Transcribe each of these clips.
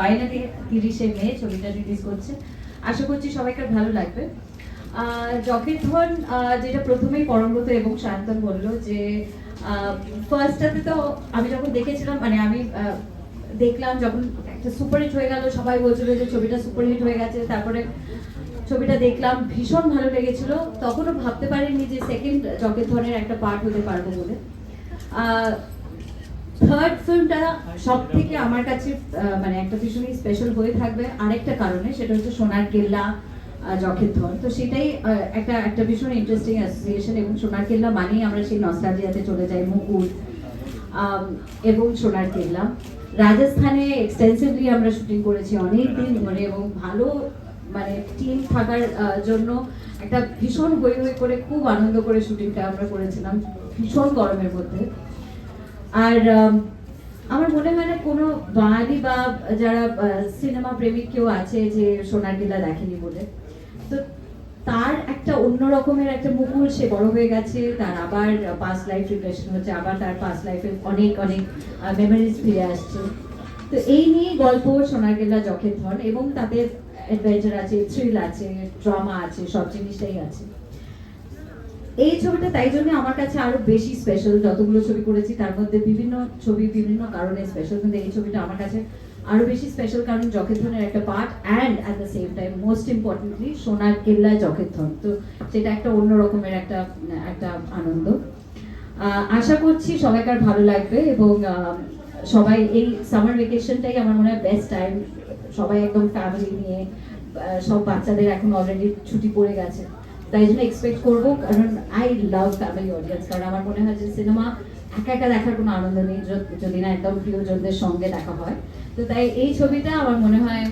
Finally তিরিশে মে ছবিটা release করছে। আশা করছি সবাইকার ভালো লাগবে। জকের ধন যেটা প্রথমেই পরমব্রত এবং শান্তন বলল যে ফার্স্টটাতে তো আমি যখন দেখেছিলাম মানে আমি দেখলাম যখন একটা সুপারহিট হয়ে গেল, সবাই বলছিল যে ছবিটা সুপারহিট হয়ে গেছে। তারপরে ছবিটা দেখলাম, ভীষণ ভালো লেগেছিল। তখনও ভাবতে পারিনি যে সেকেন্ড জকের ধরনের একটা পার্ট হতে পারব বলে। থার্ড ফিল্মটা সব থেকে আমার কাছে মানে একটা ভীষণই স্পেশাল হয়ে থাকবে। আরেকটা কারণে সেটা হচ্ছে সোনার কেল্লা ধন তো সেটাই একটা একটা ভীষণ ইন্টারেস্টিং অ্যাসোসিয়েশন এবং সোনার কেল্লা মানেই আমরা সেই নস্টালজিয়াতে চলে যাই আম, এবং সোনার কেল্লা। রাজস্থানে এক্সটেন্সিভলি আমরা শুটিং করেছি অনেক দিন ধরে এবং ভালো মানে টিম থাকার জন্য একটা ভীষণ হই হই করে খুব আনন্দ করে শুটিংটা আমরা করেছিলাম ভীষণ গরমের মধ্যে। আর আমার মনে হয় না কোনো বাঙালি বা যারা সিনেমা প্রেমিক কেউ আছে যে সোনার কেল্লা দেখেনি বলে। তো তার একটা অন্য রকমের একটা মুকুল, সে বড় হয়ে গেছে, তার আবার পাস্ট লাইফ রিগ্রেশন হচ্ছে, আবার তার পাস্ট লাইফে অনেক অনেক মেমোরিজ ফিরে আসছে। তো এই নিয়ে গল্প সোনার কেল্লা জখের ধন এবং তাদের অ্যাডভেঞ্চার আছে থ্রিল আছে ড্রামা আছে, সব জিনিসটাই আছে। এই ছবিটা তাই জন্য আমার কাছে আরও বেশি স্পেশাল যতগুলো ছবি করেছি, তার মধ্যে বিভিন্ন ছবি বিভিন্ন কারণে স্পেশাল কিন্তু এই ছবিটা আমার কাছে আরও বেশি স্পেশাল কারণ জকেথনের একটা part and at the same time most importantly সোনার কেল্লায় জকেথন তো সেটা একটা অন্য রকমের একটা একটা আনন্দ। আশা করছি সবাইকার ভালো লাগবে এবং সবাই এই সামার ভেকেশনটাই আমার মনে হয় বেস্ট টাইম সবাই একদম ফ্যামিলি নিয়ে সব বাচ্চাদের এখন অলরেডি ছুটি পড়ে গেছে। তাই জন্য এক্সপেক্ট করব, কারণ আই লাভ ফ্যামিলি অডিয়েন্স কারণ আমার মনে হয় যে সিনেমা একা একা দেখার কোনো আনন্দ নেই, যদি না একদম প্রিয়জনদের সঙ্গে দেখা হয়। তো তাই এই ছবিটা আমার মনে হয়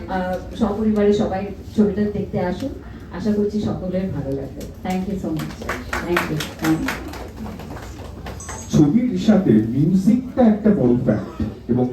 সপরিবারে সবাই ছবিটা দেখতে আসুন আশা করছি সকলের ভালো লাগবে। Thank you so much thank you ছবির সাথে মিউজিকটা একটা বড় ফ্যাক্ট এবং